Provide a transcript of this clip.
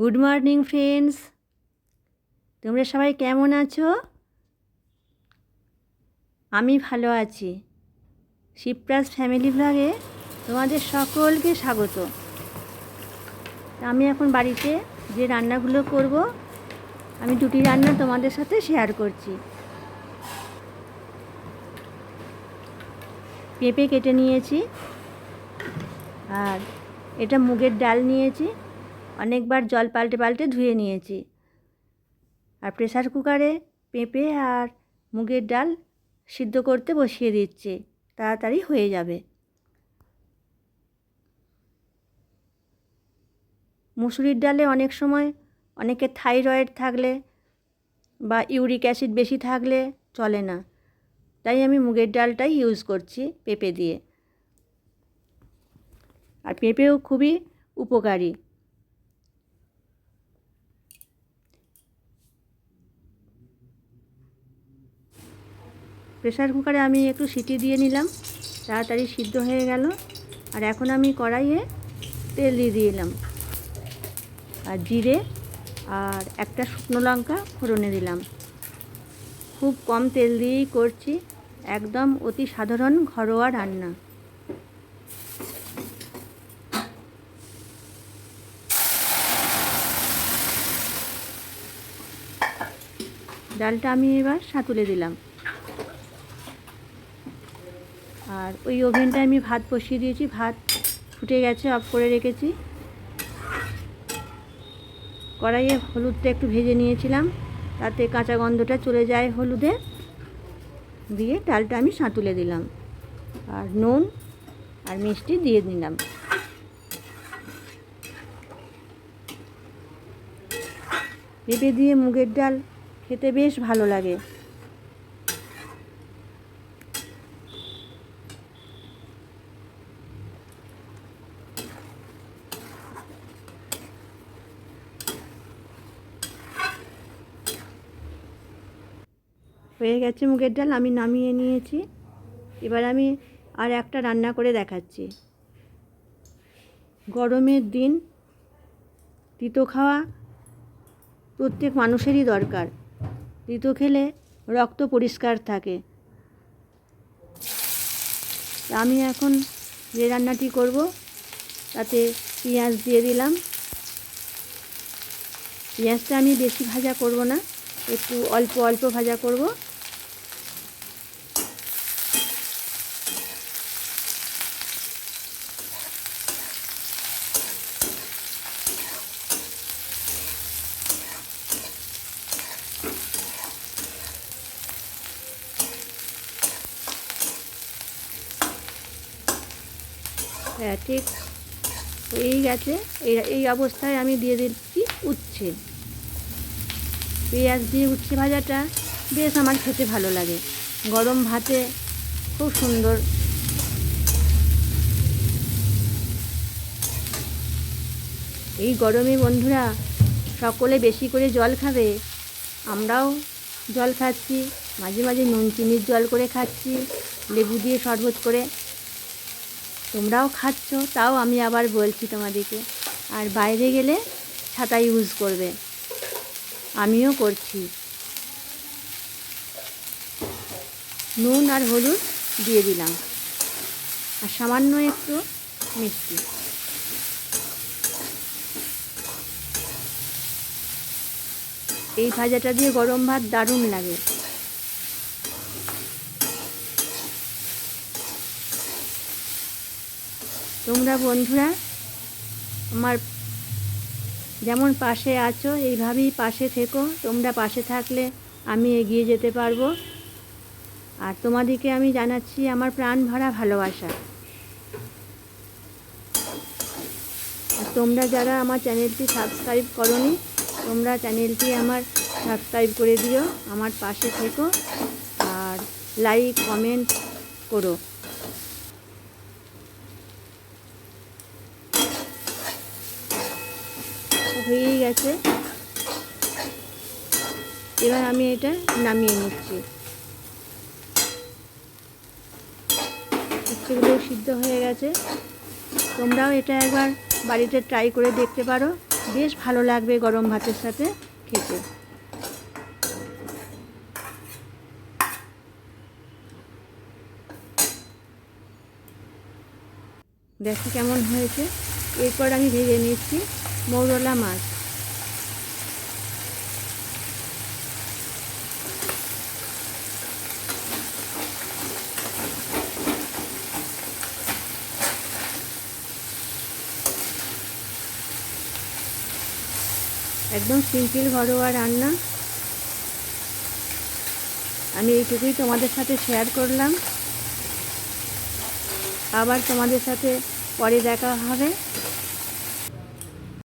Good morning friends তোমরা সবাই কেমন আছো? আমি ভালো আছি। শিবরাজ ফ্যামিলি ব্লগে তোমাদের সকলকে স্বাগত। আমি এখন বাড়িতে যে রান্নাগুলো করব, আমি দুটি রান্না তোমাদের সাথে শেয়ার করছি। পেঁপে কেটে নিয়েছি, আর এটা মুগের ডাল নিয়েছি। অনেকবার জল পাল্টে পাল্টে ধুয়ে নিয়েছি। আর প্রেসার কুকারে পেঁপে আর মুগের ডাল সিদ্ধ করতে বসিয়ে দিচ্ছি। তাড়াতাড়ি হয়ে যাবে। মুসুরির ডালে অনেক সময় অনেকে থাইরয়েড থাকলে বা ইউরিক অ্যাসিড বেশি থাকলে চলে না। তাই আমি মুগের ডালটাই ইউজ করছি পেঁপে দিয়ে। আর পেঁপেও খুবই উপকারী। প্রেসার কুকারে আমি একটু সিটি দিয়ে নিলাম। তাড়াতাড়ি সিদ্ধ হয়ে গেল। আর এখন আমি কড়াইয়ে তেল দিয়ে দিলাম আর জিরে আর একটা শুকনো লঙ্কা ফোড়নে দিলাম। খুব কম তেল দিয়েই করছি। একদম অতি সাধারণ ঘরোয়া রান্না। ডালটা আমি এবার সাঁতুলে দিলাম। আর ওই ওভেনটায় আমি ভাত বসিয়ে দিয়েছি, ভাত ফুটে গেছে, অফ করে রেখেছি। কড়াইয়ে হলুদটা একটু ভেজে নিয়েছিলাম, তাতে কাঁচা গন্ধটা চলে যায় হলুদে। দিয়ে ডালটা আমি সাঁতুলে দিলাম, আর নুন আর মিষ্টি দিয়ে দিলাম। পেঁপে দিয়ে মুগের ডাল খেতে বেশ ভালো লাগে। হয়ে গেছে মুগের ডাল, আমি নামিয়ে নিয়েছি। এবার আমি আর একটা রান্না করে দেখাচ্ছি। গরমের দিন, তিতো খাওয়া প্রত্যেক মানুষেরই দরকার। তিতো খেলে রক্ত পরিষ্কার থাকে। আমি এখন যে রান্নাটি করব, তাতে পেঁয়াজ দিয়ে দিলাম। পেঁয়াজটা আমি বেশি ভাজা করব না, একটু অল্প অল্প ভাজা করব। হ্যাঁ ঠিক। এই গেছে। এই এই অবস্থায় আমি দিয়ে দিচ্ছি উচ্ছে। পেঁয়াজ দিয়ে উচ্ছে ভাজাটা বেশ আমার খেতে ভালো লাগে। গরম ভাতে খুব সুন্দর। এই গরমে বন্ধুরা সকলে বেশি করে জল খাবে। আমরাও জল খাচ্ছি। মাঝে মাঝে নুন, চিনির জল করে খাচ্ছি। লেবু দিয়ে শরবত করে তোমরাও খাচ্ছ, তাও আমি আবার বলছি তোমাদেরকে। আর বাইরে গেলে ছাতা ইউজ করবে। আমিও করছি। নুন আর হলুদ দিয়ে দিলাম। আর সামান্য একটু মিষ্টি। এই ভাজাটা দিয়ে গরম ভাত দারুণ লাগে। তোমরা বন্ধুরা, আমার যেমন পাশে আছো, এইভাবেই পাশে থেকো। তোমরা পাশে থাকলে আমি এগিয়ে যেতে পারব। আর তোমাদেরকে আমি জানাচ্ছি আমার প্রাণ ভরা ভালোবাসা। আর তোমরা যারা আমার চ্যানেলটি সাবস্ক্রাইব করনি, তোমরা চ্যানেলটি আমার সাবস্ক্রাইব করে দিও, আমার পাশে থেকো। আর লাইক, কমেন্ট করো। হয়েই গেছে। এবার আমি এটা নামিয়ে নিচ্ছি। উচ্ছেগুলো সিদ্ধ হয়ে গেছে। তোমরাও এটা একবার বাড়িতে ট্রাই করে দেখতে পারো। বেশ ভালো লাগবে গরম ভাতের সাথে খেতে। দেখো কেমন হয়েছে। এরপর আমি ভেজে নিচ্ছি। মৌরলা মাছ। একদম সিম্পল ঘরোয়া রান্না। আমি এইটুকুই তোমাদের সাথে শেয়ার করলাম। আবার তোমাদের সাথে পরে দেখা হবে।